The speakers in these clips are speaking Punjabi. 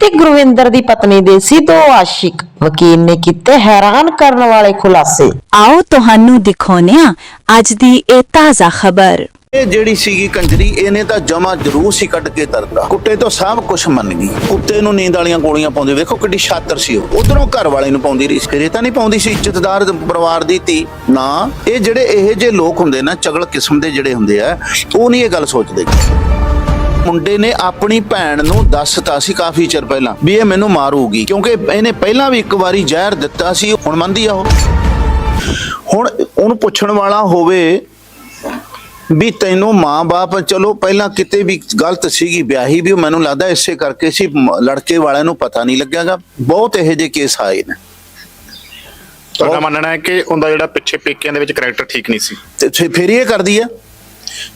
ਤੇ ਗੁਰਵਿੰਦਰ ਦੀ ਪਤਨੀ ਦੇ ਸੀ ਦੋ ਆਸ਼ਿਕ। ਵਕੀਲ ਨੇ ਕੀਤੇ ਹੈਰਾਨ ਕਰਨ ਵਾਲੇ ਖੁਲਾਸੇ। ਆਓ ਤੁਹਾਨੂੰ ਦਿਖਾਉਂਦੇ ਹਾਂ ਅੱਜ ਦੀ ਇਹ ਤਾਜ਼ਾ ਖਬਰ। ਇਹ ਜਿਹੜੀ ਸੀਗੀ ਕੰਜਰੀ ਇਹਨੇ ਤਾਂ ਜਮਾ ਜਰੂਰ ਸੀ ਕੱਢ ਕੇ ਤਰਦਾ ਕੁੱਤੇ ਤੋਂ ਸਭ ਕੁਝ ਮੰਨ ਗਈ। ਕੁੱਤੇ ਨੂੰ ਨੀਂਦ ਵਾਲੀਆਂ ਗੋਲੀਆਂ ਪਾਉਂਦੇ ਵੇਖੋ ਕਿੱਡੀ ਸ਼ਾਤਰ ਸੀ ਉਹ। ਉਧਰੋਂ ਘਰ ਵਾਲੇ ਨੂੰ ਪਾਉਂਦੀ ਰਹੀ ਇਹ ਤਾਂ ਨਹੀਂ ਪਾਉਂਦੀ ਸੀ ਇੱਜ਼ਤਦਾਰ ਪਰਿਵਾਰ ਦੀ ਧੀ। ਨਾ ਇਹ ਜਿਹੜੇ ਇਹ ਜੇ ਲੋਕ ਹੁੰਦੇ ਨਾ ਚਗਲ ਕਿਸਮ ਦੇ ਜਿਹੜੇ ਹੁੰਦੇ ਆ ਉਹ ਨਹੀਂ ਇਹ ਗੱਲ ਸੋਚਦੇ। ਮੁੰਡੇ ਨੇ ਆਪਣੀ ਭੈਣ ਨੂੰ ਦੱਸਤਾ ਸੀ ਕਾਫੀ ਚਿਰ ਪਹਿਲਾਂ ਵੀ ਇਹ ਮੈਨੂੰ ਮਾਰੂਗੀ ਕਿਉਂਕਿ ਇਹਨੇ ਪਹਿਲਾਂ ਵੀ ਇੱਕ ਵਾਰੀ ਜ਼ਹਿਰ ਦਿੱਤਾ ਸੀ ਹੁਣ ਮੰਨਦੀ ਆ ਉਹ ਹੁਣ ਉਹਨੂੰ ਪੁੱਛਣ ਵਾਲਾ ਹੋਵੇ ਵੀ ਤੈਨੂੰ ਮਾਂ-ਬਾਪ ਚਲੋ ਪਹਿਲਾਂ ਕਿਤੇ ਵੀ ਗਲਤ ਸੀਗੀ ਵਿਆਹੀ ਵੀ ਮੈਨੂੰ ਲੱਗਦਾ ਇਸੇ ਕਰਕੇ ਸੀ ਲੜਕੇ ਵਾਲਿਆਂ ਨੂੰ ਪਤਾ ਨਹੀਂ ਲੱਗਿਆਗਾ। ਬਹੁਤ ਇਹੋ ਜਿਹੇ ਕੇਸ ਆਏ ਨੇ। ਤੁਹਾਡਾ ਮੰਨਣਾ ਹੈ ਕਿ ਉਹਦਾ ਜਿਹੜਾ ਪਿੱਛੇ ਪੇਕਿਆਂ ਦੇ ਵਿੱਚ ਕੈਰੈਕਟਰ ਠੀਕ ਨਹੀਂ ਸੀ? ਤੇ ਫਿਰ- ਫਿਰ ਇਹ ਕਰਦੀ ਆ।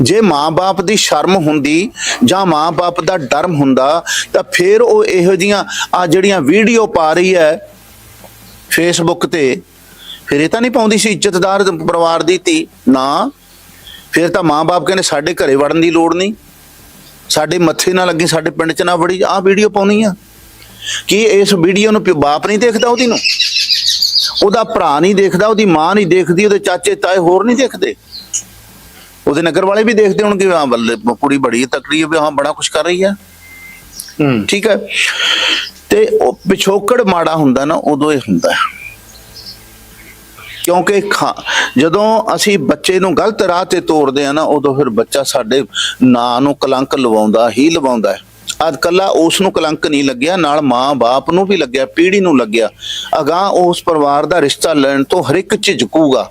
ਜੇ ਮਾਂ-ਬਾਪ ਦੀ ਸ਼ਰਮ ਹੁੰਦੀ ਜਾਂ ਮਾਂ-ਬਾਪ ਦਾ ਡਰਮ ਹੁੰਦਾ, ਤਾਂ ਫਿਰ ਉਹ ਇਹੋ ਜੀਆਂ ਆ ਜਿਹੜੀਆਂ ਵੀਡੀਓ ਪਾ ਰਹੀ ਹੈ ਫੇਸਬੁੱਕ ਤੇ, ਫਿਰ ਇਹ ਤਾਂ ਨਹੀਂ ਪਾਉਂਦੀ ਸੀ ਇੱਜ਼ਤਦਾਰ ਪਰਿਵਾਰ ਦੀ ਧੀ। ਨਾ, ਫਿਰ ਤਾਂ ਮਾਂ-ਬਾਪ ਕਹਿੰਦੇ ਸਾਡੇ ਘਰੇ ਵੜਨ ਦੀ ਲੋੜ ਨਹੀਂ। ਸਾਡੇ ਮੱਥੇ ਨਾ ਲੱਗੀ, ਸਾਡੇ ਪਿੰਡ 'ਚ ਨਾ ਵੜੀ, ਆਹ ਵੀਡੀਓ ਪਾਉਣੀ ਆ। ਕੀ ਇਸ ਵੀਡੀਓ ਨੂੰ ਪਿਓ ਬਾਪ ਨਹੀਂ ਦੇਖਦਾ ਉਹਦੀ ਨੂੰ? ਉਹਦਾ ਭਰਾ ਨਹੀਂ ਦੇਖਦਾ, ਉਹਦੀ ਮਾਂ ਨਹੀਂ ਦੇਖਦੀ, ਉਹਦੇ ਚਾਚੇ ਤਾਏ ਹੋਰ ਨਹੀਂ ਦੇਖਦੇ। ਉਹਦੇ ਨਗਰ ਵਾਲੇ ਵੀ ਦੇਖਦੇ ਹੋਣਗੇ ਹਾਂ ਬੱਲੇ ਕੁੜੀ ਬੜੀ ਤਕੜੀ ਹੈ ਹਾਂ ਬੜਾ ਕੁਝ ਕਰ ਰਹੀ ਹੈ। ਹੂੰ। ਠੀਕ ਹੈ। ਤੇ ਉਹ ਪਿਛੋਕੜ ਮਾੜਾ ਹੁੰਦਾ ਨਾ ਉਦੋਂ ਇਹ ਹੁੰਦਾ। ਕਿਉਂਕਿ ਜਦੋਂ ਅਸੀਂ ਬੱਚੇ ਨੂੰ ਗਲਤ ਰਾਹ ਤੇ ਤੋਰਦੇ ਆ ਨਾ ਉਦੋਂ ਫਿਰ ਬੱਚਾ ਸਾਡੇ ਨਾਂ ਨੂੰ ਕਲੰਕ ਲਵਾਉਂਦਾ ਹੀ ਲਵਾਉਂਦਾ ਹੈ। ਅੱਜ ਕੱਲਾ ਉਸ ਨੂੰ ਕਲੰਕ ਨਹੀਂ ਲੱਗਿਆ ਨਾਲ ਮਾਂ-ਬਾਪ ਨੂੰ ਵੀ ਲੱਗਿਆ ਪੀੜ੍ਹੀ ਨੂੰ ਲੱਗਿਆ। ਅਗਾਹ ਉਸ ਪਰਿਵਾਰ ਦਾ ਰਿਸ਼ਤਾ ਲੈਣ ਤੋਂ ਹਰ ਇੱਕ ਝਿਜਕੂਗਾ।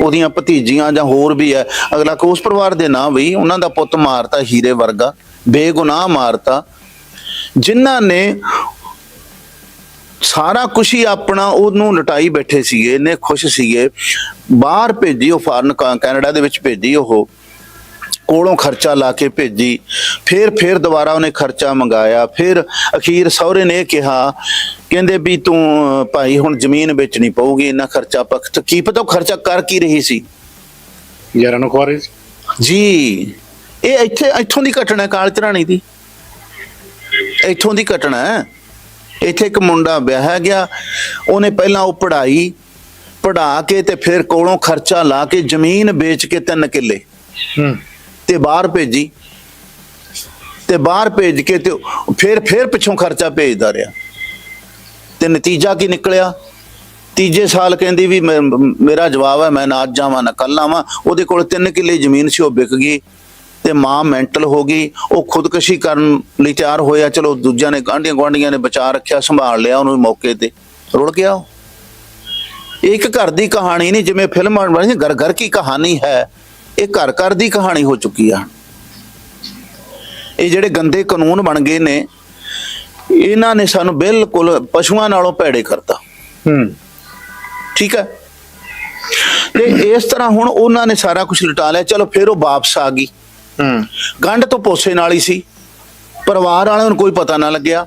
ਉਹਦੀਆਂ ਭਤੀਜੀਆਂ ਜਾਂ ਹੋਰ ਵੀ ਹੈ। ਅਗਲਾ ਕੋ ਉਸ ਪਰਿਵਾਰ ਦੇ ਨਾਂ ਵੀ ਉਹਨਾਂ ਦਾ ਪੁੱਤ ਮਾਰਤਾ, ਹੀਰੇ ਵਰਗਾ, ਬੇਗੁਨਾਹ ਮਾਰਤਾ। ਜਿਨ੍ਹਾਂ ਨੇ ਸਾਰਾ ਕੁਝ ਹੀ ਆਪਣਾ ਉਹਨੂੰ ਲਟਾਈ ਬੈਠੇ ਸੀਗੇ ਨੇ ਖੁਸ਼ ਸੀਗੇ। ਬਾਹਰ ਭੇਜੀ ਉਹ ਫਾਰਨ ਕਾ- ਕੈਨੇਡਾ ਦੇ ਵਿੱਚ ਭੇਜੀ ਉਹ। ਕੋਲੋਂ ਖਰਚਾ ਲਾ ਕੇ ਭੇਜੀ ਫਿਰ ਫਿਰ ਦੁਬਾਰਾ ਉਹਨੇ ਖਰਚਾ ਮੰਗਾਇਆ। ਫਿਰ ਅਖੀਰ ਸਹੁਰੇ ਨੇ ਕਿਹਾ ਕਹਿੰਦੇ ਵੀ ਤੂੰ ਭਾਈ ਹੁਣ ਜ਼ਮੀਨ ਵੇਚਣੀ ਪਊਗੀ ਇੰਨਾ ਖਰਚਾ ਪੱਕ ਤੇ ਕੀ ਪਤਾ ਉਹ ਖਰਚਾ ਕਰ ਕੀ ਰਹੀ ਸੀ? ਯਾਰਾਂ ਨੂੰ ਖਵਾ ਰਹੇ ਸੀ? ਜੀ ਇਹ ਇੱਥੇ ਇੱਥੋਂ ਦੀ ਘਟਨਾ ਕਾਲ ਚਰਾਣੀ ਦੀ। ਇੱਥੋਂ ਦੀ ਘਟਨਾ ਹੈ। ਇੱਥੇ ਇੱਕ ਮੁੰਡਾ ਵਿਆਹਿਆ ਗਿਆ ਉਹਨੇ ਪਹਿਲਾਂ ਉਹ ਪੜ੍ਹਾਈ ਪੜ੍ਹਾ ਕੇ ਤੇ ਫਿਰ ਕੋਲੋਂ ਖਰਚਾ ਲਾ ਕੇ ਜ਼ਮੀਨ ਵੇਚ ਕੇ ਤਿੰਨ ਕਿੱਲੇ। ਹੂੰ। ਤੇ ਬਾਹਰ ਭੇਜੀ। ਤੇ ਬਾਹਰ ਭੇਜ ਕੇ ਤੇ ਫਿਰ ਫਿਰ ਪਿੱਛੋਂ ਖਰਚਾ ਭੇਜਦਾ ਰਿਹਾ। ਤੇ ਨਤੀਜਾ ਕੀ ਨਿਕਲਿਆ? ਤੀਜੇ ਸਾਲ ਕਹਿੰਦੀ ਵੀ ਮੈਂ- ਮੇਰਾ ਜਵਾਬ ਹੈ, ਮੈਂ ਨਾ ਅੱਜ ਜਾਵਾਂ, ਨਾ ਕੱਲ ਆਵਾਂ। ਉਹਦੇ ਕੋਲ ਤਿੰਨ ਕਿੱਲੇ ਜ਼ਮੀਨ ਸੀ, ਉਹ ਵਿਕ ਗਈ। ਤੇ ਮਾਂ ਮੈਂਟਲ ਹੋ ਗਈ। ਉਹ ਖੁਦਕੁਸ਼ੀ ਕਰਨ ਲਈ ਤਿਆਰ ਹੋਇਆ। ਚਲੋ ਦੂਜਿਆਂ ਨੇ ਗਾਂਢੀਆਂ ਗੁਆਂਢੀਆਂ ਨੇ ਬਚਾ ਰੱਖਿਆ, ਸੰਭਾਲ ਲਿਆ ਉਹਨੂੰ ਮੌਕੇ ਤੇ। ਰੁੜ ਗਿਆ ਉਹ। ਇਹ ਇੱਕ ਘਰ ਦੀ ਕਹਾਣੀ ਨਹੀਂ, ਜਿਵੇਂ ਫਿਲਮ ਬਣੀ ਘਰ ਘਰ ਕੀ ਕਹਾਣੀ ਹੈ। ਇਹ ਘਰ ਘਰ ਦੀ ਕਹਾਣੀ ਹੋ ਚੁੱਕੀ ਆ। ਇਹ ਜਿਹੜੇ ਗੰਦੇ ਕਾਨੂੰਨ ਬਣ ਗਏ ਨੇ ਇਹਨਾਂ ਨੇ ਸਾਨੂੰ ਬਿਲਕੁਲ ਪਸ਼ੂਆਂ ਨਾਲੋਂ ਭੈੜੇ ਕਰਤਾ। ਹੂੰ। ਠੀਕ ਹੈ? ਤੇ ਇਸ ਤਰ੍ਹਾਂ ਹੁਣ ਉਹਨਾਂ ਨੇ ਸਾਰਾ ਕੁਝ ਲੁਟਾ ਲਿਆ। ਚਲੋ ਫਿਰ ਉਹ ਵਾਪਸ ਆ ਗਈ। ਹੂੰ। ਗੰਢ ਤੋਂ ਪੋਸੇ ਨਾਲ ਹੀ ਸੀ। ਪਰਿਵਾਰ ਵਾਲਿਆਂ ਨੂੰ ਕੋਈ ਪਤਾ ਨਾ ਲੱਗਿਆ।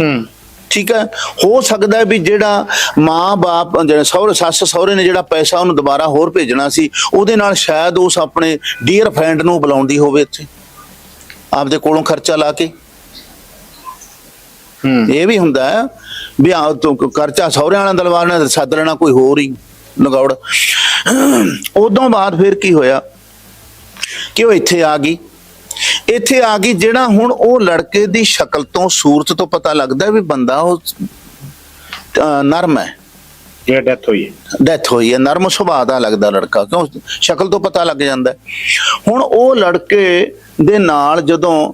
ਹੂੰ। ਠੀਕ ਹੈ? ਹੋ ਸਕਦਾ ਹੈ ਵੀ ਜਿਹੜਾ ਮਾਂ-ਬਾਪ ਜਿਹੜਾ ਸਹੁਰੇ ਸੱਸ ਸਹੁਰੇ ਨੇ ਜਿਹੜਾ ਪੈਸਾ ਉਹਨੂੰ ਦੁਬਾਰਾ ਹੋਰ ਭੇਜਣਾ ਸੀ ਉਹਦੇ ਨਾਲ ਸ਼ਾਇਦ ਉਸ ਆਪਣੇ ਡੀਅਰ ਫਰੈਂਡ ਨੂੰ ਬੁਲਾਉਂਦੀ ਹੋਵੇ ਇੱਥੇ। ਆਪਦੇ ਕੋਲੋਂ ਖਰਚਾ ਲਾ ਕੇ। ਹੂੰ। ਇਹ ਵੀ ਹੁੰਦਾ ਹੈ ਵੀ ਆ ਤੂੰ ਖਰਚਾ ਸਹੁਰਿਆਂ ਵਾਲਿਆਂ ਦਾ ਲਵਾ ਲੈਣਾ ਸੱਦ ਲੈਣਾ ਕੋਈ ਹੋਰ ਹੀ ਲਗਾਉੜ। ਉਦੋਂ ਬਾਅਦ ਫਿਰ ਕੀ ਹੋਇਆ? ਕਿ ਉਹ ਇੱਥੇ ਆ ਗਈ। ਇੱਥੇ ਆ ਗਈ ਜਿਹੜਾ ਹੁਣ ਉਹ ਲੜਕੇ ਦੀ ਸ਼ਕਲ ਤੋਂ ਸੂਰਤ ਤੋਂ ਪਤਾ ਲੱਗਦਾ ਵੀ ਬੰਦਾ ਉਹ ਨਰਮ ਹੈ। ਇਹ ਡੈਥ ਹੋਈ ਹੈ। ਡੈਥ ਹੋਈ ਹੈ ਨਰਮ ਸੁਭਾਅ ਦਾ ਲੱਗਦਾ ਲੜਕਾ ਕਿਉਂ? ਸ਼ਕਲ ਤੋਂ ਪਤਾ ਲੱਗ ਜਾਂਦਾ। ਹੁਣ ਉਹ ਲੜਕੇ ਦੇ ਨਾਲ ਜਦੋਂ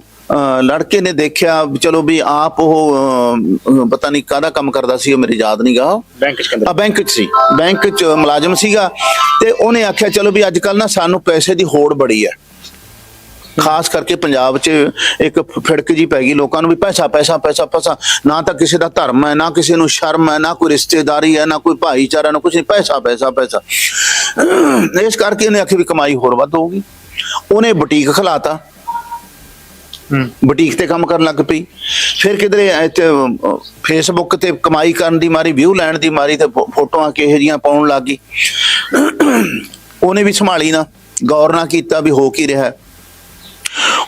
ਲੜਕੇ ਨੇ ਦੇਖਿਆ ਚਲੋ ਵੀ ਆਪ ਉਹ ਪਤਾ ਨਹੀਂ ਕਾਹਦਾ ਕੰਮ ਕਰਦਾ ਸੀ ਉਹ ਮੇਰੇ ਯਾਦ ਨਹੀਂ ਗਾ। ਬੈਂਕ ਚ ਆ ਕਹਿੰਦੇ ਬੈਂਕ 'ਚ ਸੀ। ਬੈਂਕ 'ਚ ਮੁਲਾਜ਼ਮ ਸੀਗਾ ਤੇ ਉਹਨੇ ਆਖਿਆ ਚਲੋ ਵੀ ਅੱਜ ਕੱਲ ਨਾ ਸਾਨੂੰ ਪੈਸੇ ਦੀ ਹੋੜ ਬੜੀ ਹੈ। ਖਾਸ ਕਰਕੇ ਪੰਜਾਬ 'ਚ ਇੱਕ ਫਿੜਕ ਜੀ ਪੈ ਗਈ ਲੋਕਾਂ ਨੂੰ ਵੀ ਪੈਸਾ ਪੈਸਾ ਪੈਸਾ ਪੈਸਾ। ਨਾ ਤਾਂ ਕਿਸੇ ਦਾ ਧਰਮ ਹੈ ਨਾ ਕਿਸੇ ਨੂੰ ਸ਼ਰਮ ਹੈ ਨਾ ਕੋਈ ਰਿਸ਼ਤੇਦਾਰੀ ਹੈ ਨਾ ਕੋਈ ਭਾਈਚਾਰਾ ਨਾ ਕੁਝ ਨਹੀਂ। ਪੈਸਾ ਪੈਸਾ ਪੈਸਾ। ਇਸ ਕਰਕੇ ਉਹਨੇ ਆਖਿਆ ਵੀ ਕਮਾਈ ਹੋਰ ਵੱਧ ਹੋਊਗੀ। ਉਹਨੇ ਬੁਟੀਕ ਖਲਾਤਾ। ਹੂੰ। ਬੁਟੀਕ ਤੇ ਕੰਮ ਕਰਨ ਲੱਗ ਪਈ। ਫਿਰ ਕਿਧਰੇ ਇੱਥੇ ਫੇਸਬੁੱਕ ਤੇ ਕਮਾਈ ਕਰਨ ਦੀ ਮਾਰੀ ਵਿਊ ਲੈਣ ਦੀ ਮਾਰੀ ਤੇ ਫੋਟੋਆਂ ਕਿਹੋ ਜੀਆਂ ਪਾਉਣ ਲੱਗ ਗਈ। ਉਹਨੇ ਵੀ ਸੰਭਾਲੀ ਨਾ। ਗੌਰ ਨਾ ਕੀਤਾ ਵੀ ਹੋ ਕੀ ਰਿਹਾ।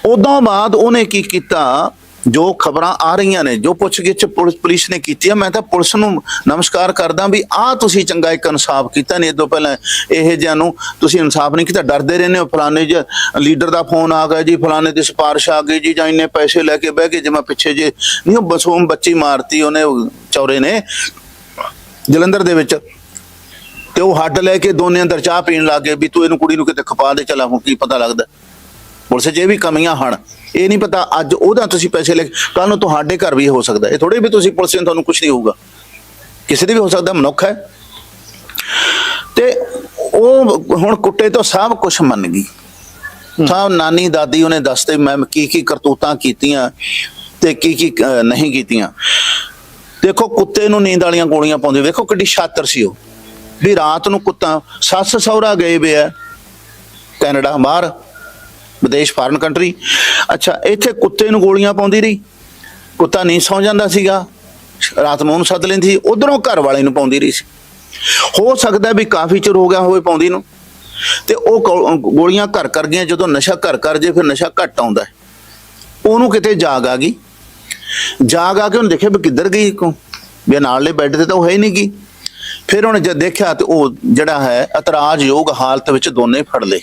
ਉਦੋਂ ਬਾਅਦ ਉਹਨੇ ਕੀ ਕੀਤਾ? ਜੋ ਖਬਰਾਂ ਆ ਰਹੀਆਂ ਨੇ, ਜੋ ਪੁੱਛਗਿੱਛ ਪੁਲਿਸ ਪੁਲਿਸ ਨੇ ਕੀਤੀ ਆ, ਮੈਂ ਤਾਂ ਪੁਲਿਸ ਨੂੰ ਨਮਸਕਾਰ ਕਰਦਾ ਵੀ ਆ ਤੁਸੀਂ ਚੰਗਾ ਇੱਕ ਇਨਸਾਫ ਕੀਤਾ ਨਹੀਂ ਇਦੋਂ ਪਹਿਲਾਂ ਇਹ ਜਿਹਾ ਨੂੰ ਤੁਸੀਂ ਇਨਸਾਫ ਨਹੀਂ ਕੀਤਾ, ਡਰਦੇ ਰਹਿੰਦੇ ਹੋ, ਫਲਾਣੇ ਜ ਲੀਡਰ ਦਾ ਫੋਨ ਆ ਗਿਆ ਜੀ, ਫਲਾਣੇ ਦੀ ਸਿਫਾਰਿਸ਼ ਆ ਗਈ ਜੀ, ਜਾਂ ਇੰਨੇ ਪੈਸੇ ਲੈ ਕੇ ਬਹਿ ਗਏ ਜਿਵੇਂ ਪਿੱਛੇ ਜੇ, ਨਹੀਂ ਉਹ ਬਸੂਮ ਬੱਚੀ ਮਾਰਤੀ ਉਹਨੇ, ਉਹ ਚੌਰੇ ਨੇ, ਜਲੰਧਰ ਦੇ ਵਿੱਚ। ਤੇ ਉਹ ਹੱਡ ਲੈ ਕੇ ਦੋਨੇ ਅੰਦਰ ਚਾਹ ਪੀਣ ਲੱਗ ਗਏ ਵੀ ਤੂੰ ਇਹਨੂੰ ਕੁੜੀ ਨੂੰ ਕਿਤੇ ਖਪਾ ਦੇ, ਚਲਾ ਹੁਣ ਕੀ ਪਤਾ ਲੱਗਦਾ। ਪੁਲਿਸ 'ਚ ਇਹ ਵੀ ਕਮੀਆਂ ਹਨ। ਇਹ ਨਹੀਂ ਪਤਾ ਅੱਜ ਉਹਦਾ ਤੁਸੀਂ ਪੈਸੇ ਲੈ ਕੱਲ ਨੂੰ ਤੁਹਾਡੇ ਘਰ ਵੀ ਹੋ ਸਕਦਾ। ਇਹ ਥੋੜੇ ਵੀ ਤੁਸੀਂ ਪੁਲਿਸ ਨੇ ਤੁਹਾਨੂੰ ਕੁਝ ਨਹੀਂ ਹੋਊਗਾ। ਕਿਸੇ ਦੇ ਵੀ ਹੋ ਸਕਦਾ ਮਨੁੱਖ ਹੈ। ਤੇ ਉਹ ਹੁਣ ਕੁੱਟੇ ਤੋਂ ਸਭ ਕੁਝ ਮੰਨ ਗਈ। ਸਭ ਨਾਨੀ ਦਾਦੀ ਉਹਨੇ ਦੱਸਦੇ ਮੈਂ ਕੀ ਕੀ ਕਰਤੂਤਾਂ ਕੀਤੀਆਂ ਤੇ ਕੀ ਕੀ ਨਹੀਂ ਕੀਤੀਆਂ। ਦੇਖੋ ਕੁੱਤੇ ਨੂੰ ਨੀਂਦ ਵਾਲੀਆਂ ਗੋਲੀਆਂ ਪਾਉਂਦੇ। ਵੇਖੋ ਕਿੱਡੀ ਸ਼ਾਤਰ ਸੀ ਉਹ। ਵੀ ਰਾਤ ਨੂੰ ਕੁੱਤਾ ਸੱਸ ਸਹੁਰਾ ਗਏ ਵੇ ਆ ਕੈਨੇਡਾ ਬਾਹਰ। ਵਿਦੇਸ਼ ਫਾਰਨ ਕੰਟਰੀ ਅੱਛਾ, ਇੱਥੇ ਕੁੱਤੇ ਨੂੰ ਗੋਲੀਆਂ ਪਾਉਂਦੀ ਰਹੀ। ਕੁੱਤਾ ਨਹੀਂ ਸੌਂ ਜਾਂਦਾ ਸੀਗਾ। ਰਾਤ ਨੂੰ ਉਹਨੂੰ ਸੱਦ ਲੈਂਦੀ ਸੀ। ਉਧਰੋਂ ਘਰ ਵਾਲੇ ਨੂੰ ਪਾਉਂਦੀ ਰਹੀ ਸੀ। ਹੋ ਸਕਦਾ ਵੀ ਕਾਫੀ ਚਿਰ ਹੋ ਗਿਆ ਹੋਵੇ ਪਾਉਂਦੀ ਨੂੰ। ਤੇ ਉਹ ਗੋ- ਗੋਲੀਆਂ ਘਰ ਕਰ ਗਈਆਂ। ਜਦੋਂ ਨਸ਼ਾ ਘਰ ਕਰ ਜੇ, ਫਿਰ ਨਸ਼ਾ ਘਟ ਆਉਂਦਾ ਉਹਨੂੰ ਕਿਤੇ ਜਾਗ ਆ ਗਈ। ਜਾਗ ਆ ਕੇ ਉਹਨੇ ਦੇਖਿਆ ਵੀ ਕਿੱਧਰ ਗਈ ਕੋ ਵੀ ਨਾਲਲੇ ਬੈੱਡ ਤੇ ਤਾਂ ਉਹ ਹੈ ਹੀ ਨਹੀਂ ਗਈ ਫਿਰ ਉਹਨੇ ਜਦ ਦੇਖਿਆ ਤੇ ਉਹ ਜਿਹੜਾ ਹੈ, ਇਤਰਾਜ਼ਯੋਗ ਹਾਲਤ ਵਿੱਚ ਦੋਨੇ ਫੜ ਲਏ।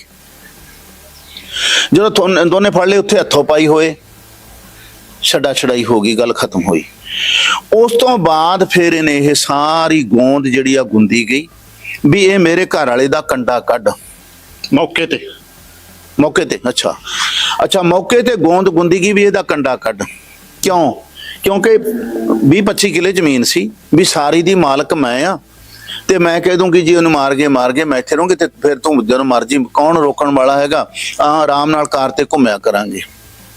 ਜਦੋਂ ਦੋਨੇ ਫੜ ਲਏ ਉੱਥੇ ਹੱਥੋਂ ਪਾਈ ਹੋਏ। ਛੱਡਾ ਛੜਾਈ ਹੋ ਗਈ ਗੱਲ ਖਤਮ ਹੋਈ। ਉਸ ਤੋਂ ਬਾਅਦ ਫਿਰ ਇਹਨੇ ਇਹ ਸਾਰੀ ਗੋਂਦ ਜਿਹੜੀ ਆ ਗੁੰਦੀ ਗਈ ਵੀ ਇਹ ਮੇਰੇ ਘਰ ਵਾਲੇ ਦਾ ਕੰਡਾ ਕੱਢ। ਮੌਕੇ ਤੇ। ਮੌਕੇ ਤੇ ਅੱਛਾ। ਅੱਛਾ ਮੌਕੇ ਤੇ ਗੋਂਦ ਗੁੰਦੀ ਗਈ ਵੀ ਇਹਦਾ ਕੰਡਾ ਕੱਢ। ਕਿਉਂ? ਕਿਉਂਕਿ 20 25 ਕਿਲੇ ਜ਼ਮੀਨ ਸੀ ਵੀ ਸਾਰੀ ਦੀ ਮਾਲਕ ਮੈਂ ਆ। ਤੇ ਮੈਂ ਕਹਿ ਦੂੰਗੀ ਜੀ ਉਹਨੂੰ ਮਾਰ ਗਏ ਮਾਰ ਗਏ, ਮੈਂ ਇੱਥੇ ਰਹੂੰਗੀ ਤੇ ਫਿਰ ਤੂੰ ਜਦੋਂ ਮਰਜ਼ੀ ਕੌਣ ਰੋਕਣ ਵਾਲਾ ਹੈਗਾ ਆ ਆਰਾਮ ਨਾਲ ਕਾਰ ਤੇ ਘੁੰਮਿਆ ਕਰਾਂਗੇ।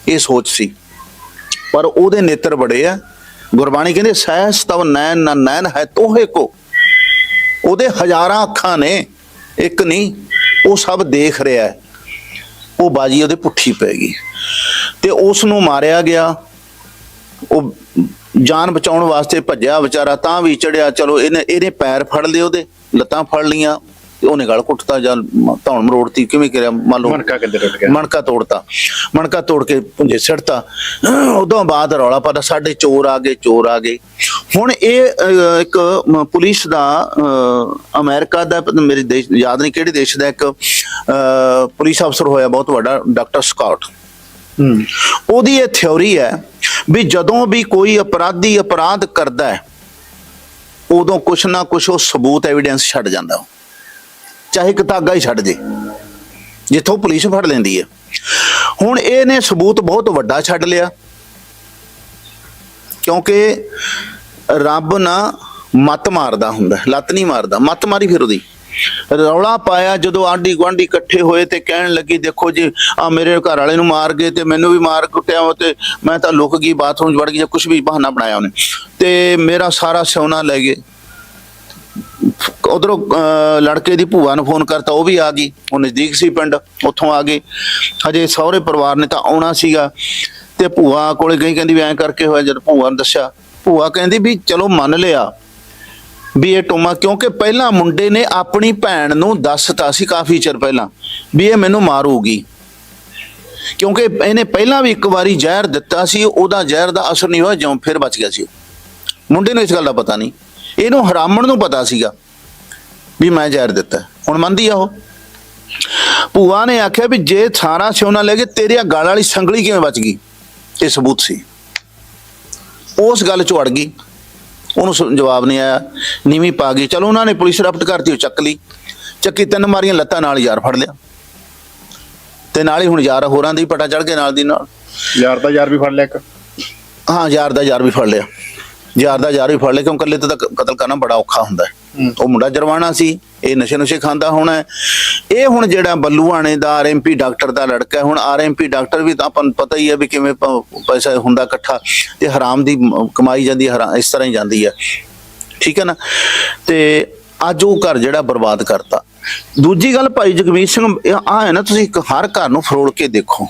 ਇਹ ਸੋਚ ਸੀ। ਪਰ ਉਹਦੇ ਨੇਤਰ ਬੜੇ ਆ। ਗੁਰਬਾਣੀ ਕਹਿੰਦੇ ਸਹਿਸ ਤਵ ਨੈਣ ਨਾ ਨੈਣ ਹੈ ਤੋਹੇ ਕੋ। ਉਹਦੇ ਹਜ਼ਾਰਾਂ ਅੱਖਾਂ ਨੇ, ਇੱਕ ਨਹੀਂ, ਉਹ ਸਭ ਦੇਖ ਰਿਹਾ ਹੈ। ਉਹ ਬਾਜੀ ਉਹਦੇ ਪੁੱਠੀ ਪੈ ਗਈ। ਤੇ ਉਸ ਨੂੰ ਮਾਰਿਆ ਗਿਆ। ਉਹ ਜਾਨ ਬਚਾਉਣ ਵਾਸਤੇ ਭੱਜਿਆ ਵਿਚਾਰਾ ਤਾਂ ਵੀ ਚੜਿਆ ਚਲੋ ਇਹਨੇ ਇਹਨੇ ਪੈਰ ਫੜ ਲਏ ਉਹਦੇ ਲੱਤਾਂ ਫੜ ਲੀਆਂ ਉਹਨੇ ਗਲ ਕੁੱਟਤਾ ਜਾਂ ਧੌਣ ਮਰੋੜਤੀ ਕਿਵੇਂ ਕਰਿਆ ਮੰਨ ਲਓ ਮਣਕਾ ਕਿੱਧਰ ਟੁੱਟ ਗਿਆ? ਮਣਕਾ ਤੋੜਤਾ ਮਣਕਾ ਤੋੜ ਕੇ ਪੁੰਜੇ ਸਿੱਟਤਾ ਉਦੋਂ ਬਾਅਦ ਰੌਲਾ ਪਤਾ ਸਾਡੇ ਚੋਰ ਆ ਗਏ ਚੋਰ ਆ ਗਏ। ਹੁਣ ਇਹ ਇੱਕ ਪੁਲਿਸ ਦਾ ਅਮਰੀਕਾ ਦਾ ਮੇਰੇ ਦੇਸ਼ ਯਾਦ ਨਹੀਂ ਕਿਹੜੇ ਦੇਸ਼ ਦਾ ਇੱਕ ਪੁਲਿਸ ਅਫਸਰ ਹੋਇਆ ਬਹੁਤ ਵੱਡਾ ਡਾਕਟਰ ਸਕਾਟ। ਹੂੰ। ਉਹਦੀ ਇਹ ਥਿਉਰੀ ਹੈ ਵੀ ਜਦੋਂ ਵੀ ਕੋਈ ਅਪਰਾਧੀ ਅਪਰਾਧ ਕਰਦਾ ਹੈ, ਉਦੋਂ ਕੁਛ ਨਾ ਕੁਛ ਉਹ ਸਬੂਤ ਐਵੀਡੈਂਸ ਛੱਡ ਜਾਂਦਾ ਚਾਹੇ ਕਿਤਾਗਾ ਹੀ ਛੱਡ ਦੇ ਜਿੱਥੋਂ ਪੁਲਿਸ ਫੜ ਲੈਂਦੀ ਹੈ। ਹੁਣ ਇਹਨੇ ਸਬੂਤ ਬਹੁਤ ਵੱਡਾ ਛੱਡ ਲਿਆ। ਕਿਉਂਕਿ ਰੱਬ ਨਾ ਮਤ ਮਾਰਦਾ ਹੁੰਦਾ, ਲੱਤ ਨਹੀਂ ਮਾਰਦਾ, ਮਤ ਮਾਰੀ ਫਿਰ ਉਹਦੀ। ਰੌਲਾ ਪਾਇਆ ਜਦੋਂ ਆਂਢੀ ਗੁਆਂਢੀ ਇਕੱਠੇ ਹੋਏ ਤੇ ਕਹਿਣ ਲੱਗੀ, ਦੇਖੋ ਜੀ ਆ ਮੇਰੇ ਘਰ ਵਾਲੇ ਨੂੰ ਮਾਰ ਗਏ ਤੇ ਮੈਨੂੰ ਵੀ ਮਾਰ ਕੁੱਟਿਆ ਤੇ ਮੈਂ ਤਾਂ ਲੁਕ ਗਈ, ਬਾਥਰੂਮ 'ਚ ਵੜ ਗਈ ਜਾਂ ਕੁਝ ਵੀ ਬਹਾਨਾ ਬਣਾਇਆ ਉਹਨੇ। ਤੇ ਮੇਰਾ ਸਾਰਾ ਸੋਨਾ ਲੈ ਗਏ। ਉਧਰੋਂ ਲੜਕੇ ਦੀ ਭੂਆ ਨੂੰ ਫੋਨ ਕਰਤਾ, ਉਹ ਵੀ ਆ ਗਈ। ਉਹ ਨਜ਼ਦੀਕ ਸੀ ਪਿੰਡ, ਉੱਥੋਂ ਆ ਗਏ। ਹਜੇ ਸਹੁਰੇ ਪਰਿਵਾਰ ਨੇ ਤਾਂ ਆਉਣਾ ਸੀਗਾ। ਤੇ ਭੂਆ ਕੋਲੇ ਗਈ, ਕਹਿੰਦੀ ਵੀ ਐਂ ਕਰਕੇ ਹੋਇਆ, ਜਦ ਭੂਆ ਨੂੰ ਦੱਸਿਆ। ਭੂਆ ਕਹਿੰਦੀ ਵੀ, ਚਲੋ ਮੰਨ ਲਿਆ। ਵੀ ਇਹ ਟੋਮਾ, ਕਿਉਂਕਿ ਪਹਿਲਾਂ ਮੁੰਡੇ ਨੇ ਆਪਣੀ ਭੈਣ ਨੂੰ ਦੱਸਤਾ ਸੀ ਕਾਫੀ ਚਿਰ ਪਹਿਲਾਂ ਵੀ ਇਹ ਮੈਨੂੰ ਮਾਰੂਗੀ। ਕਿਉਂਕਿ ਇਹਨੇ ਪਹਿਲਾਂ ਵੀ ਇੱਕ ਵਾਰੀ ਜ਼ਹਿਰ ਦਿੱਤਾ ਸੀ, ਉਹਦਾ ਜ਼ਹਿਰ ਦਾ ਅਸਰ ਨਹੀਂ ਹੋਇਆ, ਜਿਉਂ ਫਿਰ ਬਚ ਗਿਆ ਸੀ ਮੁੰਡੇ ਨੂੰ ਇਸ ਗੱਲ ਦਾ ਪਤਾ ਨਹੀਂ। ਇਹਨੂੰ ਹਰਾਮਣ ਨੂੰ ਪਤਾ ਸੀਗਾ ਵੀ ਮੈਂ ਜ਼ਹਿਰ ਦਿੱਤਾ। ਹੁਣ ਮੰਨਦੀ ਆ ਉਹ? ਭੂਆ ਨੇ ਆਖਿਆ ਵੀ ਜੇ ਸਾਰਾ ਸੋਨਾ ਲੈ ਕੇ ਤੇਰੇ ਆ ਗਲ ਵਾਲੀ ਸੰਗਲੀ ਕਿਵੇਂ ਬਚ ਗਈ? ਇਹ ਸਬੂਤ ਸੀ। ਉਸ ਗੱਲ ਚ ਅੜ ਗਈ। ਉਹਨੂੰ ਜਵਾਬ ਨਹੀਂ ਆਇਆ। ਨੀਵੀਂ ਪਾ ਗਈ। ਚਲੋ ਉਹਨਾਂ ਨੇ ਪੁਲਿਸ ਰਪਟ ਕਰਤੀ ਉਹ ਚੱਕ ਲਈ। ਚੱਕੀ ਤਿੰਨ ਮਾਰੀਆਂ ਲੱਤਾਂ ਨਾਲ ਯਾਰ ਫੜ ਲਿਆ। ਤੇ ਨਾਲ ਹੀ ਹੁਣ ਯਾਰ ਹੋਰਾਂ ਦੀ ਪਟਾ ਚੜ ਕੇ ਨਾਲ ਦੀ ਨਾਲ। ਯਾਰ ਦਾ ਯਾਰ ਵੀ ਫੜ ਲਿਆ ਇੱਕ। ਹਾਂ ਯਾਰ ਦਾ ਯਾਰ ਵੀ ਫੜ ਲਿਆ। ਯਾਰ ਦਾ ਯਾਰ ਵੀ ਫੜ ਲਿਆ ਕਿਉਂ ਇਕੱਲੇ ਤੇ ਤਾਂ ਕਤਲ ਕਰਨਾ ਬੜਾ ਔਖਾ ਹੁੰਦਾ ਹੈ। ਉਹ ਮੁੰਡਾ ਜਰਵਾਣਾ ਸੀ ਇਹ ਨਸ਼ੇ ਨੁਸ਼ੇ ਖਾਂਦਾ ਹੋਣਾ। ਇਹ ਹੁਣ ਜਿਹੜਾ ਬੱਲੂਆਣੇ ਦਾ ਆਰਐਮਪੀ ਡਾਕਟਰ ਦਾ ਲੜਕਾ ਹੈ ਹੁਣ ਆਰਐਮਪੀ ਡਾਕਟਰ ਵੀ ਤਾਂ ਆਪਾਂ ਨੂੰ ਪਤਾ ਹੀ ਹੈ ਵੀ ਕਿਵੇਂ ਪ- ਪੈਸਾ ਹੁੰਦਾ ਇਕੱਠਾ ਤੇ ਹਰਾਮ ਦੀ ਕਮਾਈ ਜਾਂਦੀ ਹੈ ਹਰਾ ਇਸ ਤਰ੍ਹਾਂ ਹੀ ਜਾਂਦੀ ਹੈ। ਠੀਕ ਹੈ ਨਾ? ਤੇ ਅੱਜ ਉਹ ਘਰ ਜਿਹੜਾ ਬਰਬਾਦ ਕਰਤਾ। ਦੂਜੀ ਗੱਲ ਭਾਈ ਜਗਮੀਤ ਸਿੰਘ ਆ ਹੈ ਨਾ ਤੁਸੀਂ ਹਰ ਘਰ ਨੂੰ ਫਰੋਲ ਕੇ ਦੇਖੋ।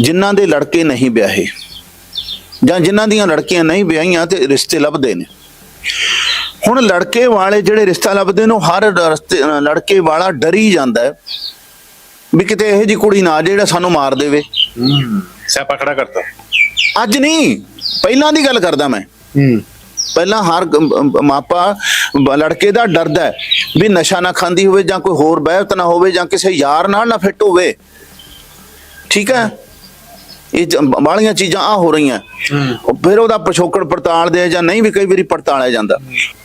ਜਿਨ੍ਹਾਂ ਦੇ ਲੜਕੇ ਨਹੀਂ ਵਿਆਹੇ ਜਾਂ ਜਿਨ੍ਹਾਂ ਦੀਆਂ ਲੜਕੀਆਂ ਨਹੀਂ ਵਿਆਹੀਆਂ ਤੇ ਰਿਸ਼ਤੇ ਲੱਭਦੇ ਨੇ। ਹੁਣ ਲੜਕੇ ਵਾਲੇ ਜਿਹੜੇ ਰਿਸ਼ਤਾ ਲੱਭਦੇ ਨੇ ਉਹ ਹਰ ਰਸਤੇ ਲੜਕੇ ਵਾਲਾ ਡਰੀ ਜਾਂਦਾ ਵੀ ਕਿਤੇ ਇਹੋ ਜੀ ਕੁੜੀ ਨਾ ਜਿਹੜਾ ਸਾਨੂੰ ਮਾਰ ਦੇਵੇ। ਹੂੰ ਸਿਆਪਾ ਖੜਾ ਕਰਤਾ। ਅੱਜ ਨਹੀਂ ਪਹਿਲਾਂ ਦੀ ਗੱਲ ਕਰਦਾ ਮੈਂ। ਹੂੰ। ਪਹਿਲਾਂ ਹਰ ਮਾਪਾ ਲੜਕੇ ਦਾ ਡਰਦਾ ਵੀ ਨਸ਼ਾ ਨਾ ਖਾਂਦੀ ਹੋਵੇ ਜਾਂ ਕੋਈ ਹੋਰ ਬਹਿਤ ਨਾ ਹੋਵੇ ਜਾਂ ਕਿਸੇ ਯਾਰ ਨਾਲ ਨਾ ਫਿੱਟ ਹੋਵੇ। ਠੀਕ ਹੈ? ਇਹ ਬਾਹਲੀਆਂ ਚੀਜ਼ਾਂ ਆ ਹੋ ਰਹੀਆਂ। ਫਿਰ ਉਹਦਾ ਪਿਛੋਕੜ ਪੜਤਾਲ ਦੇ ਜਾਂ ਨਹੀਂ ਵੀ ਕਈ ਵਾਰੀ ਪੜਤਾਲਿਆ ਜਾਂਦਾ।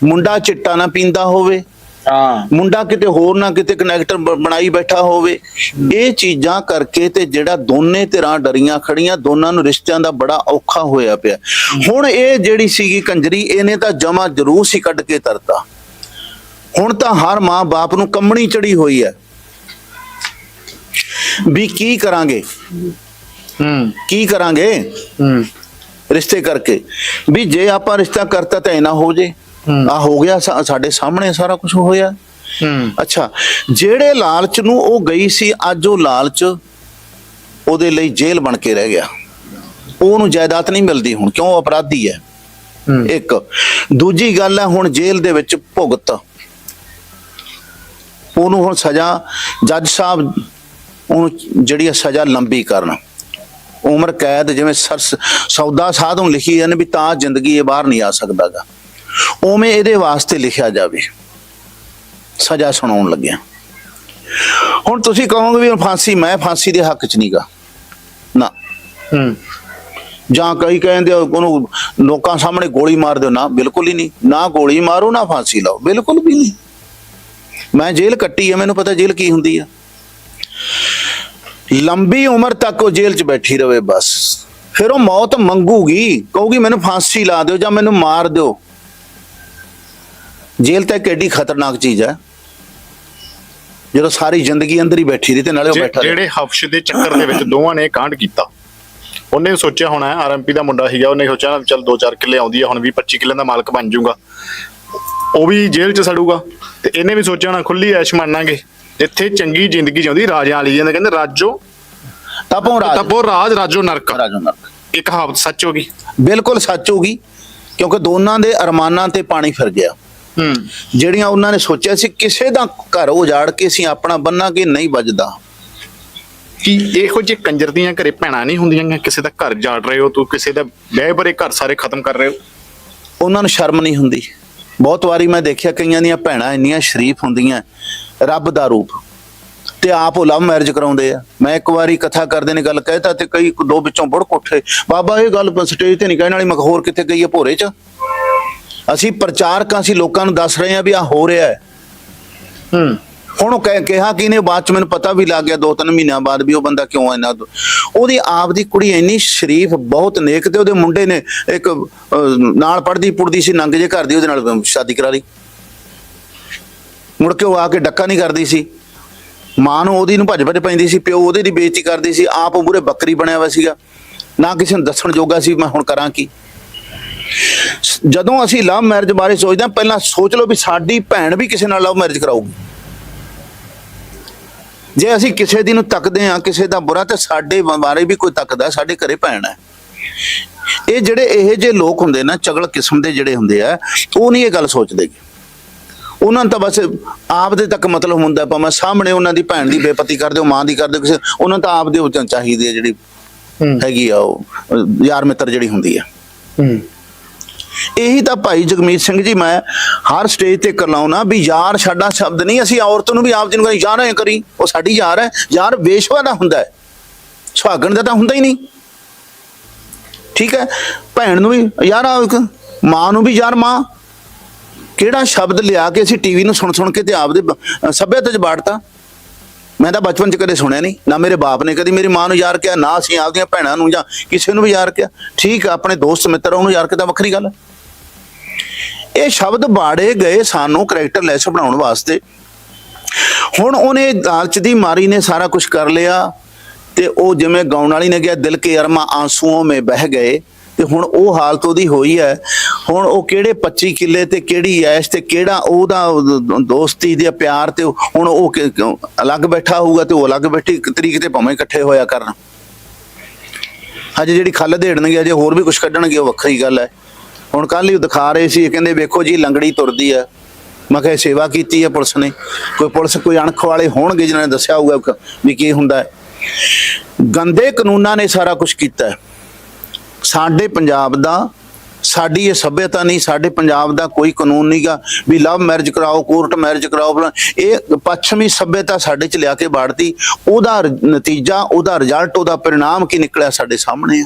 ਮੁੰਡਾ ਚਿੱਟਾ ਨਾ ਪੀਂਦਾ ਹੋਵੇ। ਹਾਂ। ਮੁੰਡਾ ਕਿਤੇ ਹੋਰ ਨਾ ਕਿਤੇ ਕਨੈਕਟਰ ਬਣਾਈ ਬੈਠਾ ਹੋਵੇ। ਇਹ ਚੀਜ਼ਾਂ ਕਰਕੇ ਤੇ ਜਿਹੜਾ ਦੋਨੇ ਧਿਰਾਂ ਡਰੀਆਂ ਖੜੀਆਂ ਦੋਨਾਂ ਨੂੰ ਰਿਸ਼ਤਿਆਂ ਦਾ ਬੜਾ ਔਖਾ ਹੋਇਆ ਪਿਆ। ਹੁਣ ਇਹ ਜਿਹੜੀ ਸੀਗੀ ਕੰਜਰੀ ਇਹਨੇ ਤਾਂ ਜਮਾ ਜ਼ਰੂਰ ਸੀ ਕੱਢ ਕੇ ਤਰਤਾ। ਹੁਣ ਤਾਂ ਹਰ ਮਾਂ ਬਾਪ ਨੂੰ ਕੰਮਣੀ ਚੜੀ ਹੋਈ ਹੈ। ਵੀ ਕੀ ਕਰਾਂਗੇ? ਹੂੰ। ਕੀ ਕਰਾਂਗੇ? ਹੂੰ। ਰਿਸ਼ਤੇ ਕਰਕੇ। ਵੀ ਜੇ ਆਪਾਂ ਰਿਸ਼ਤਾ ਕਰਤਾ ਤਾਂ ਇਹ ਨਾ ਹੋ ਜੇ। ਆ ਹੋ ਗਿਆ ਸਾਡੇ ਸਾਹਮਣੇ ਸਾਰਾ ਕੁਝ ਹੋਇਆ। ਹੂੰ। ਅੱਛਾ ਜਿਹੜੇ ਲਾਲਚ ਨੂੰ ਉਹ ਗਈ ਸੀ ਅੱਜ ਉਹ ਲਾਲਚ ਉਹਦੇ ਲਈ ਜੇਲ੍ਹ ਬਣ ਕੇ ਰਹਿ ਗਿਆ। ਉਹਨੂੰ ਜਾਇਦਾਦ ਨਹੀਂ ਮਿਲਦੀ ਹੁਣ ਕਿਉਂ ਅਪਰਾਧੀ ਹੈ। ਇੱਕ ਦੂਜੀ ਗੱਲ ਹੈ ਹੁਣ ਜੇਲ੍ਹ ਦੇ ਵਿੱਚ ਭੁਗਤ। ਉਹਨੂੰ ਹੁਣ ਸਜ਼ਾ ਜੱਜ ਸਾਹਿਬ ਉਹਨੂੰ ਜਿਹੜੀ ਸਜ਼ਾ ਲੰਬੀ ਕਰਨ। ਉਮਰ ਕੈਦ ਜਿਵੇਂ ਸਰਸ ਸੌਦਾ ਸਾਧ ਨੂੰ ਲਿਖੀ ਨੇ ਵੀ ਤਾਂ ਜ਼ਿੰਦਗੀ ਇਹ ਬਾਹਰ ਨਹੀਂ ਆ ਸਕਦਾਗਾ। ਉਵੇਂ ਇਹਦੇ ਵਾਸਤੇ ਲਿਖਿਆ ਜਾਵੇ। ਸਜ਼ਾ ਸੁਣਾਉਣ ਲੱਗਿਆ। ਹੁਣ ਤੁਸੀਂ ਕਹੋਗੇ ਵੀ ਫਾਂਸੀ ਮੈਂ ਫਾਂਸੀ ਦੇ ਹੱਕ 'ਚ ਨਹੀਂਗਾ ਨਾ। ਹੂੰ। ਜਾਂ ਕਈ ਕਹਿੰਦੇ ਉਹਨੂੰ ਲੋਕਾਂ ਸਾਹਮਣੇ ਗੋਲੀ ਮਾਰ ਦਿਓ। ਨਾ ਬਿਲਕੁਲ ਹੀ ਨਹੀਂ। ਨਾ ਗੋਲੀ ਮਾਰੋ ਨਾ ਫਾਂਸੀ ਲਾਓ। ਬਿਲਕੁਲ ਵੀ ਨਹੀਂ। ਮੈਂ ਜੇਲ੍ਹ ਕੱਟੀ ਹੈ ਮੈਨੂੰ ਪਤਾ ਜੇਲ੍ਹ ਕੀ ਹੁੰਦੀ ਆ। ਲੰਬੀ ਉਮਰ ਤੱਕ ਉਹ ਜੇਲ੍ਹ 'ਚ ਬੈਠੀ ਰਵੇ ਬਸ। ਫਿਰ ਉਹ ਮੌਤ ਮੰਗੂਗੀ ਕਹੂਗੀ ਮੈਨੂੰ ਫਾਂਸੀ ਲਾ ਦਿਓ ਜਾਂ ਮੈਨੂੰ ਮਾਰ ਦਿਓ। ਜੇਲ੍ਹ ਤਾਂ ਇੱਕ ਐਡੀ ਖਤਰਨਾਕ ਚੀਜ਼ ਹੈ। ਜਦੋਂ ਸਾਰੀ ਜ਼ਿੰਦਗੀ ਅੰਦਰ ਹੀ ਬੈਠੀ ਰਹੀ ਤੇ ਨਾਲੇ ਉਹ ਬੈਠਾ ਰਹੇ। ਜਿਹੜੇ ਹਫਸ਼ ਦੇ ਚੱਕਰ ਦੇ ਵਿੱਚ ਦੋਵਾਂ ਨੇ ਕਾਂਡ ਕੀਤਾ ਉਹਨੇ ਸੋਚਿਆ ਹੋਣਾ ਆਰਐਮਪੀ ਦਾ ਮੁੰਡਾ ਸੀਗਾ ਉਹਨੇ ਸੋਚਿਆ ਨਾ ਚੱਲ 2-4 ਕਿੱਲੇ ਆਉਂਦੀ ਆ ਹੁਣ ਵੀ 25 ਕਿੱਲਿਆਂ ਦਾ ਮਾਲਕ ਬਣ ਜਾਊਗਾ। ਉਹ ਵੀ ਜੇਲ੍ਹ 'ਚ ਸੜੂਗਾ ਤੇ ਇਹਨੇ ਵੀ ਸੋਚਿਆ ਹੋਣਾ ਖੁੱਲੀ ਐਸ਼ ਮੰਨਾਂਗੇ ਇੱਥੇ ਚੰਗੀ ਜ਼ਿੰਦਗੀ ਜਿਉਂਦੀ ਰਾਜਿਆਂ ਵਾਲੀ ਜਾਂਦੇ ਕਹਿੰਦੇ ਰਾਜੋ ਤਪੋਂ ਰਾਜ। ਤਪੋ ਰਾਜ ਰਾਜੋ ਨਰਕ। ਰਾਜੋ ਨਰਕ। ਇਹ ਕਹਾਵਤ ਸੱਚ ਹੋ ਗਈ। ਬਿਲਕੁਲ ਸੱਚ ਹੋਗੀ ਕਿਉਂਕਿ ਦੋਨਾਂ ਦੇ ਅਰਮਾਨਾਂ ਤੇ ਪਾਣੀ ਫਿਰ ਗਿਆ। ਹੂੰ। ਜਿਹੜੀਆਂ ਉਹਨਾਂ ਨੇ ਸੋਚਿਆ ਸੀ ਕਿਸੇ ਦਾ ਘਰ ਉਜਾੜ ਕੇ ਅਸੀਂ ਆਪਣਾ ਬੰਨਾਂਗੇ ਨਹੀਂ ਵੱਜਦਾ। ਕੀ ਇਹੋ ਜਿਹੇ ਕੰਜਰ ਦੀਆਂ ਘਰੇ ਭੈਣਾਂ ਨਹੀਂ ਹੁੰਦੀਆਂ? ਕਿਸੇ ਦਾ ਘਰ ਜਾੜ ਰਹੇ ਹੋ ਤੂੰ ਕਿਸੇ ਦਾ ਵਿਆਹ ਬਰੇ ਘਰ ਸਾਰੇ ਖਤਮ ਕਰ ਰਹੇ ਹੋ? ਉਹਨਾਂ ਨੂੰ ਸ਼ਰਮ ਨਹੀਂ ਹੁੰਦੀ। ਬਹੁਤ ਵਾਰੀ ਮੈਂ ਦੇਖਿਆ ਕਈਆਂ ਦੀਆਂ ਭੈਣਾਂ ਇੰਨੀਆਂ ਸ਼ਰੀਫ ਹੁੰਦੀਆਂ ਰੱਬ ਦਾ ਰੂਪ। ਤੇ ਆਪ ਉਹ ਲਵ ਮੈਰਿਜ ਕਰਾਉਂਦੇ ਆ। ਮੈਂ ਇੱਕ ਵਾਰੀ ਕਥਾ ਕਰਦੇ ਨੇ ਗੱਲ ਕਹਿਤਾ ਤੇ ਕਈ ਦੋ ਵਿੱਚੋਂ ਬੁੜ ਕੋਠੇ। ਬਾਬਾ ਇਹ ਗੱਲ ਸਟੇਜ ਤੇ ਨਹੀਂ ਕਹਿਣ ਵਾਲੀ ਮਖਹੋਰ ਕਿੱਥੇ ਗਈ ਹੈ ਭੋਰੇ 'ਚ? ਅਸੀਂ ਪ੍ਰਚਾਰਕਾਂ ਅਸੀਂ ਲੋਕਾਂ ਨੂੰ ਦੱਸ ਰਹੇ ਆ ਵੀ ਆ ਹੋ ਰਿਹਾ ਹੈ। ਹੂੰ। ਹੁਣ ਉਹ ਕਹਿ ਕਿਹਾ ਕਿ ਨੇ ਬਾਅਦ ਚ ਮੈਨੂੰ ਪਤਾ ਵੀ ਲੱਗ ਗਿਆ ਦੋ ਤਿੰਨ ਮਹੀਨਿਆਂ ਬਾਅਦ ਵੀ ਉਹ ਬੰਦਾ ਕਿਉਂ ਇੰਨਾ ਉਹਦੀ ਆਪ ਦੀ ਕੁੜੀ ਇੰਨੀ ਸ਼ਰੀਫ ਬਹੁਤ ਨੇਕ ਤੇ ਉਹਦੇ ਮੁੰਡੇ ਨੇ ਇੱਕ ਨਾਲ ਪੜਦੀ ਪੁੜਦੀ ਸੀ ਨੰਗ ਜੇ ਘਰ ਦੀ ਉਹਦੇ ਨਾਲ ਸ਼ਾਦੀ ਕਰਾ ਲਈ। ਮੁੜ ਕੇ ਉਹ ਆ ਕੇ ਡੱਕਾ ਨਹੀਂ ਕਰਦੀ ਸੀ। ਮਾਂ ਨੂੰ ਉਹਦੀ ਨੂੰ ਭੱਜ ਭੱਜ ਪੈਂਦੀ ਸੀ, ਪਿਓ ਉਹਦੇ ਦੀ ਬੇਇੱਜ਼ਤੀ ਕਰਦੀ ਸੀ, ਆਪ ਉਹ ਬੱਕਰੀ ਬਣਿਆ ਹੋਇਆ ਸੀਗਾ। ਨਾ ਕਿਸੇ ਨੂੰ ਦੱਸਣ ਜੋਗਾ ਸੀ, ਮੈਂ ਹੁਣ ਕਰਾਂ ਕੀ। ਜਦੋਂ ਅਸੀਂ ਲਵ ਮੈਰਿਜ ਬਾਰੇ ਸੋਚਦੇ ਹਾਂ, ਪਹਿਲਾਂ ਸੋਚ ਲਓ ਵੀ ਸਾਡੀ ਭੈਣ ਵੀ ਕਿਸੇ ਨਾਲ ਲਵ ਮੈਰਿਜ ਕਰਾਊਗੀ। ਜੇ ਅਸੀਂ ਕਿਸੇ ਦੀ ਨੂੰ ਤੱਕਦੇ ਆ ਕਿਸੇ ਦਾ ਬੁਰਾ, ਤੇ ਸਾਡੇ ਬਾਰੇ ਵੀ ਕੋਈ ਤੱਕਦਾ, ਸਾਡੇ ਘਰੇ ਭੈਣ ਹੈ। ਇਹ ਜਿਹੜੇ ਇਹ ਜੇ ਲੋਕ ਹੁੰਦੇ ਨਾ, ਚਗਲ ਕਿਸਮ ਦੇ ਜਿਹੜੇ ਹੁੰਦੇ ਆ, ਉਹ ਨਹੀਂ ਇਹ ਗੱਲ ਸੋਚਦੇ। ਉਹਨਾਂ ਨੂੰ ਤਾਂ ਬਸ ਆਪ ਦੇ ਤੱਕ ਮਤਲਬ ਹੁੰਦਾ ਭਾਵੇਂ ਸਾਹਮਣੇ ਉਹਨਾਂ ਦੀ ਭੈਣ ਦੀ ਬੇਪਤੀ ਕਰਦੇ ਹੋ ਮਾਂ ਦੀ ਕਰਦੇ ਹੋ ਕਿਸੇ ਉਹਨਾਂ ਨੂੰ ਤਾਂ ਆਪ ਦੇ ਉੱਤੇ ਚਾਹੀਦੀ ਹੈ ਜਿਹੜੀ ਹੈਗੀ ਆ ਉਹ ਯਾਰ ਮਿੱਤਰ ਜਿਹੜੀ ਹੁੰਦੀ ਆ ਹੂੰ। ਇਹੀ ਤਾਂ ਭਾਈ ਜਗਮੀਤ ਸਿੰਘ ਜੀ ਮੈਂ ਹਰ ਸਟੇਜ ਤੇ ਕਰਲਾਉਣਾ ਵੀ ਯਾਰ ਸਾਡਾ ਸ਼ਬਦ ਨਹੀਂ ਅਸੀਂ ਔਰਤ ਨੂੰ ਵੀ ਆਪ ਜਿਹਨੂੰ ਕਹਿੰਦੇ ਯਾਰ ਐ ਕਰੀ ਉਹ ਸਾਡੀ ਯਾਰ ਹੈ ਯਾਰ ਵੇਸ਼ਵਾ ਦਾ ਹੁੰਦਾ ਹੈ। ਸੁਹਾਗਣ ਦਾ ਤਾਂ ਹੁੰਦਾ ਹੀ ਨਹੀਂ। ਠੀਕ ਹੈ ਭੈਣ ਨੂੰ ਵੀ ਯਾਰ ਆ ਇੱਕ ਮਾਂ ਨੂੰ ਵੀ ਯਾਰ ਮਾਂ। ਕਿਹੜਾ ਸ਼ਬਦ ਲਿਆ ਕੇ ਅਸੀਂ ਟੀਵੀ ਨੂੰ ਸੁਣ ਸੁਣ ਕੇ ਤੇ ਆਪਦੇ ਸੱਭਿਅਤਾ ਚ ਬਾੜਤਾ ਮੈਂ ਤਾਂ ਬਚਪਨ ਚ ਕਦੇ ਸੁਣਿਆ ਨਹੀਂ, ਨਾ ਮੇਰੇ ਬਾਪ ਨੇ, ਕਦੀ ਮੇਰੀ ਮਾਂ ਨੂੰ ਯਾਰ ਕਿਹਾ, ਨਾ ਅਸੀਂ ਆਪਦੀਆਂ ਭੈਣਾਂ ਨੂੰ ਜਾਂ ਕਿਸੇ ਨੂੰ ਵੀ ਯਾਰ ਕਿਹਾ। ਠੀਕ ਆਪਣੇ ਦੋਸਤ ਮਿੱਤਰ ਉਹਨੂੰ ਯਾਰ ਕਿਹਾ ਵੱਖਰੀ ਗੱਲ। ਇਹ ਸ਼ਬਦ ਬਾੜੇ ਗਏ ਸਾਨੂੰ ਕੈਰੈਕਟਰ ਲੈਸ ਬਣਾਉਣ ਵਾਸਤੇ। ਹੁਣ ਉਹਨੇ ਲਾਲਚ ਦੀ ਮਾਰੀ ਨੇ ਸਾਰਾ ਕੁਝ ਕਰ ਲਿਆ ਤੇ ਉਹ ਜਿਵੇਂ ਗਾਉਣ ਵਾਲੀ ਨੇ ਕਿਹਾ, ਦਿਲ ਕੇ ਅਰਮਾ ਆਂਸੂਆਂ ਮੇ ਬਹਿ ਗਏ। ਤੇ ਹੁਣ ਉਹ ਹਾਲਤ ਉਹਦੀ ਹੋਈ ਹੈ। ਹੁਣ ਉਹ ਕਿਹੜੇ 25 ਕਿੱਲੇ ਤੇ ਕਿਹੜੀ ਐਸ਼ ਤੇ ਕਿਹੜਾ ਉਹਦਾ ਦੋਸਤੀ ਦੇ ਪਿਆਰ ਤੇ ਹੁਣ ਉਹ ਅਲੱਗ ਬੈਠਾ ਹੋਊਗਾ ਤੇ ਉਹ ਅਲੱਗ ਬੈਠੀ ਇੱਕ ਤਰੀਕ ਤੇ ਭਾਵੇਂ ਇਕੱਠੇ ਹੋਇਆ ਕਰਨ। ਹਜੇ ਜਿਹੜੀ ਖੱਲ ਦੇੜਨਗੇ ਅਜੇ ਹੋਰ ਵੀ ਕੁਝ ਕੱਢਣਗੇ, ਉਹ ਵੱਖਰੀ ਗੱਲ ਹੈ। ਹੁਣ ਕੱਲ ਹੀ ਉਹ ਦਿਖਾ ਰਹੇ ਸੀ ਕਹਿੰਦੇ ਵੇਖੋ ਜੀ, ਲੰਗੜੀ ਤੁਰਦੀ ਆ ਮੈਂ ਕਿਹਾ ਸੇਵਾ ਕੀਤੀ ਹੈ ਪੁਲਿਸ ਨੇ। ਕੋਈ ਪੁਲਿਸ, ਕੋਈ ਅਣਖ ਵਾਲੇ ਹੋਣਗੇ ਜਿਨ੍ਹਾਂ ਨੇ ਦੱਸਿਆ ਹੋਊਗਾ ਵੀ ਕੀ ਹੁੰਦਾ ਹੈ। ਗੰਦੇ ਕਾਨੂੰਨਾਂ ਨੇ ਸਾਰਾ ਕੁਝ ਕੀਤਾ ਹੈ। ਸਾਡੇ ਪੰਜਾਬ ਦਾ, ਸਾਡੀ ਇਹ ਸਭਿਅਤਾ ਨਹੀਂ, ਸਾਡੇ ਪੰਜਾਬ ਦਾ ਕੋਈ ਕਾਨੂੰਨ ਨਹੀਂਗਾ ਵੀ ਲਵ ਮੈਰਿਜ ਕਰਾਓ, ਕੋਰਟ ਮੈਰਿਜ ਕਰਾਓ ਇਹ ਪੱਛਮੀ ਸਭਿਅਤਾ ਸਾਡੇ ਚ ਲਿਆ ਕੇ ਬਾੜਤੀ ਉਹਦਾ ਨਤੀਜਾ, ਉਹਦਾ ਰਿਜ਼ਲਟ ਉਹਦਾ ਪਰਿਣਾਮ ਕੀ ਨਿਕਲਿਆ ਸਾਡੇ ਸਾਹਮਣੇ ਆ।